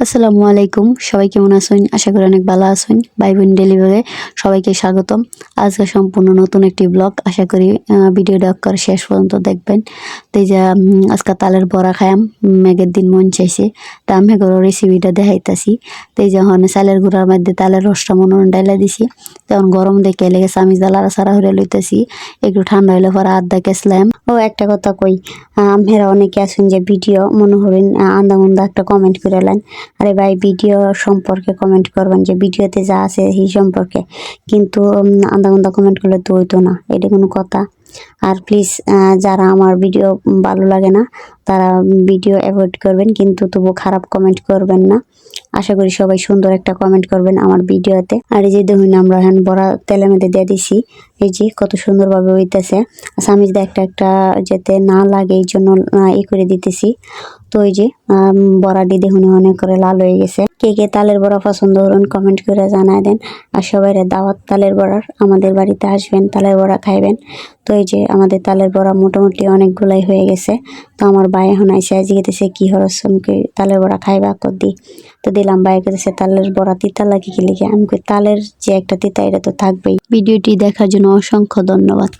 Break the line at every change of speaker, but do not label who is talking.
আসসালামু আলাইকুম। সবাই কেমন আছেন? আশা করি অনেক ভালো আছেন। ভাই বোন ডেলিভারে সবাইকে স্বাগতম। আজকে সম্পূর্ণ নতুন একটি ব্লগ। আশা করি আহ, ভিডিওটা শেষ পর্যন্ত দেখবেন। তো এই যে আজকে তালের বড়া খায়াম মেঘের দিন মন চাইছে। তা আমি এগুলো রেসিপিটা দেখাইতাছি। তো এই যখন চালের গুঁড়ার মধ্যে তালের রসটা মনোরণ ডাইলা দিছি। তখন গরম দেখে লেগে আমি লাড়া সারা হয়ে লইতেছি। একটু ঠান্ডা হইলে পরে আদা কেসলাম ও একটা কথা কই। আমরা অনেকে আছেন যে ভিডিও মনে হবেন আন্দামন্দা একটা কমেন্ট করে নেন আরে ভাই ভিডিও সম্পর্কে কমেন্ট করবেন যে ভিডিওতে যা আছে সেই সম্পর্কে। কিন্তু আন্দা আন্দা কমেন্ট করলে তো হইতো না, এটা কোনো কথা। আর প্লিজ যারা আমার ভিডিও ভালো লাগে না, তারা ভিডিও অ্যাভয়েড করবেন, কিন্তু তবু খারাপ কমেন্ট করবেন না। আশা করি সবাই সুন্দর একটা কমেন্ট করবেন আমার ভিডিওতে আর এই যে দেখুন আমরা এখন বড়া তেলের মধ্যে দিয়ে দিছি। এই যে কত সুন্দরভাবে হইতেছে। সামিজ দিয়ে একটা একটা যাতে না লাগে, এই জন্য ই করে দিতেছি। তো ওই যে বড়াটি দেখুন অনেক করে লাল হয়ে গেছে। কে কে তালের বড়া পছন্দ করুন কমেন্ট করে জানায় দেন। আর সবাই দাওয়াত তালের বড়ার আমাদের বাড়িতে আসবেন, তালের বড়া খাইবেন। তো এই যে আমাদের তালের বড়া মোটামুটি অনেকগুলাই হয়ে গেছে। তো আমার ভাই এখন আইসে গেতেছে কি হরসমকে তালের বড়া খাইবা কর দি তো দিলাম, ভাই গেতেছে তালের বড়া তিতা লাগে কি লিখে আমি তালের যে একটা তিতা, এটা তো থাকবেই। ভিডিওটি দেখার জন্য অসংখ্য ধন্যবাদ।